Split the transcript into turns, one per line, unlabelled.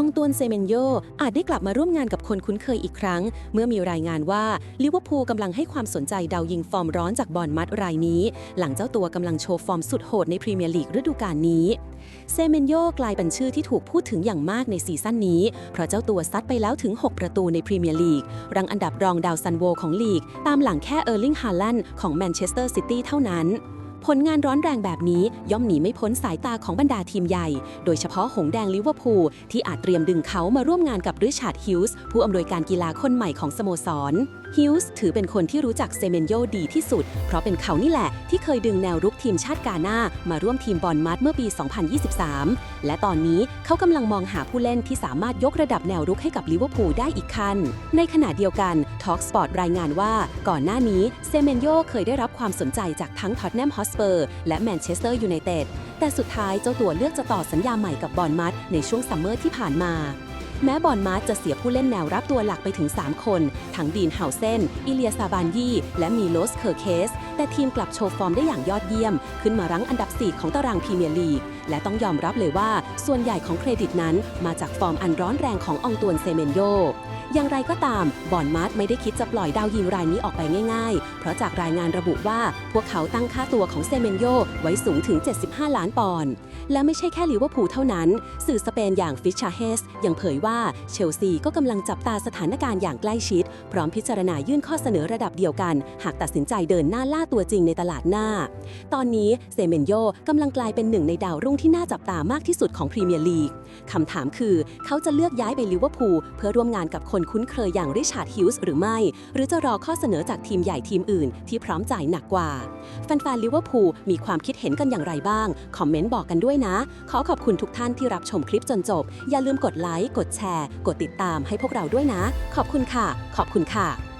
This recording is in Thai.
องตวนเซเมนโยอาจได้กลับมาร่วมงานกับคนคุ้นเคยอีกครั้ง เมื่อมีรายงานว่าลิเวอร์พูลกำลังให้ความสนใจดาวยิงฟอร์มร้อนจากบอร์นมัดรายนี้ หลังเจ้าตัวกำลังโชว์ฟอร์มสุดโหดในพรีเมียร์ลีกฤดูกาลนี้เซเมนโยกลายเป็นชื่อที่ถูกพูดถึงอย่างมากในซีซั่นนี้ เพราะเจ้าตัวซัดไปแล้วถึง 6 ประตูในพรีเมียร์ลีก รังอันดับรองดาวซันโวของลีก ตามหลังแค่เออร์ลิงฮาลันของแมนเชสเตอร์ซิตี้เท่านั้น ผลงานร้อนแรงแบบนี้ย่อมหนีไม่พ้นสายตาของบรรดาทีมใหญ่ โดยเฉพาะหงแดงลิเวอร์พูลที่อาจเตรียมดึงเขามาร่วมงานกับริชาร์ดฮิลส์ผู้อำนวยการกีฬาคนใหม่ของสโมสรฮิลส์ถือเป็นคนที่รู้จักเซเมนโยดีที่สุด เพราะเป็นเขานี่แหละ ที่เคยดึงแนวรุกทีมชาติกาหน้ามาร่วมทีมบอลมัดเมื่อปี 2023 และตอนนี้เขากำลังมองหาผู้เล่นที่สามารถยกระดับแนวรุกให้กับลิเวอร์พูลได้อีกขั้นในขณะเดียวกัน Talk Sport รายงานว่า ก่อนหน้านี้เซเมนโยเคยได้รับความสนใจจากทั้งท็อตแนมฮอสเปอร์และแมนเชสเตอร์ยูไนเต็ดแต่สุดท้ายเจ้าตัวเลือกจะต่อสัญญาใหม่กับบอลมัดในช่วงซัมเมอร์ที่ผ่านมา แม้บอลมาร์จะเสียผู้เล่นแนวรับตัวหลักไปถึง 3 คน ทั้งดีนเฮาเซน อิเลียซาบานยีและมีโลสเคอร์เคส แต่ทีมกลับโชว์ฟอร์มได้อย่างยอดเยี่ยม ขึ้นมารั้งอันดับ 4 ของตารางพรีเมียร์ลีก และต้องยอมรับเลยว่าส่วนใหญ่ของเครดิตนั้นมาจากฟอร์มอันร้อนแรงของอองตวนเซเมนโยอย่างไรก็ตาม บอนมาร์ไม่ได้คิดจะปล่อยดาวยิงรายนี้ออกไปง่าย ๆ เพราะจากรายงานระบุว่าพวกเขาตั้งค่าตัวของเซเมนโยไว้สูงถึง 75 ล้านปอนด์ และไม่ใช่แค่ลิเวอร์พูลเท่านั้น สื่อสเปนอย่างฟิชชาเฮสยังเผยว่าเชลซีก็กำลังจับตาสถานการณ์อย่างใกล้ชิด พร้อมพิจารณายื่นข้อเสนอระดับเดียวกัน หากตัดสินใจเดินหน้าล่าตัวจริงในตลาดหน้า ตอนนี้เซเมนโยกำลังกลายเป็นหนึ่งในดาวรุ่งที่น่าจับตามากที่สุดของพรีเมียร์ลีกคำถามคือเขาจะเลือกย้ายไปลิเวอร์พูลเพื่อร่วมงานกับคนคุ้นเคยอย่างริชาร์ดฮิวส์หรือไม่ หรือจะรอข้อเสนอจากทีมใหญ่ทีมอื่น ที่พร้อมจ่ายหนักกว่า แฟนๆลิเวอร์พูลมีความคิดเห็นกันอย่างไรบ้าง คอมเมนต์บอกกันด้วยนะ ขอขอบคุณทุกท่านที่รับชมคลิปจนจบ อย่าลืมกดไลค์กดแชร์ กดติดตามให้พวกเราด้วยนะ ขอบคุณค่ะ ขอบคุณค่ะ